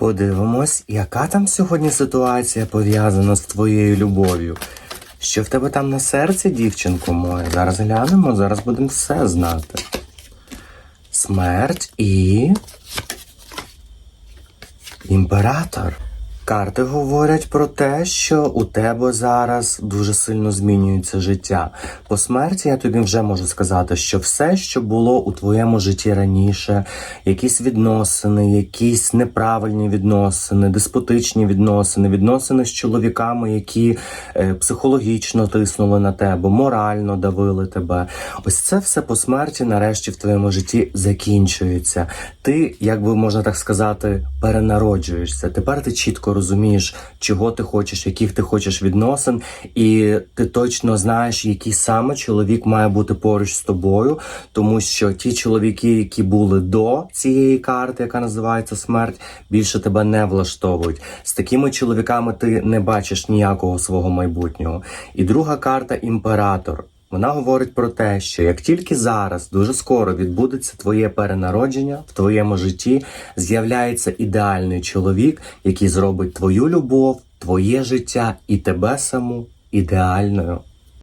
Подивимось, яка там сьогодні ситуація пов'язана з твоєю любов'ю. Що в тебе там на серці, дівчинко моя? Зараз глянемо, зараз будемо все знати. Смерть і. Імператор. Карти говорять про те, що у тебе зараз дуже сильно змінюється життя. По смерті я тобі вже можу сказати, що все, що було у твоєму житті раніше, якісь відносини, якісь неправильні відносини, деспотичні відносини, відносини з чоловіками, які е, психологічно тиснули на тебе, морально давили тебе. Ось це все по смерті нарешті в твоєму житті закінчується. Ти, як би можна так сказати, перенароджуєшся. Тепер ти чітко розумієш, чого ти хочеш, яких ти хочеш відносин, і ти точно знаєш, який саме чоловік має бути поруч з тобою, тому що ті чоловіки, які були до цієї карти, яка називається смерть, більше тебе не влаштовують. З такими чоловіками ти не бачиш ніякого свого майбутнього. І друга карта імператор. Вона говорить про те, що як тільки зараз дуже скоро відбудеться твоє перенародження в твоєму житті, з'являється ідеальний чоловік, який зробить твою любов, твоє життя і тебе саму ідеальною.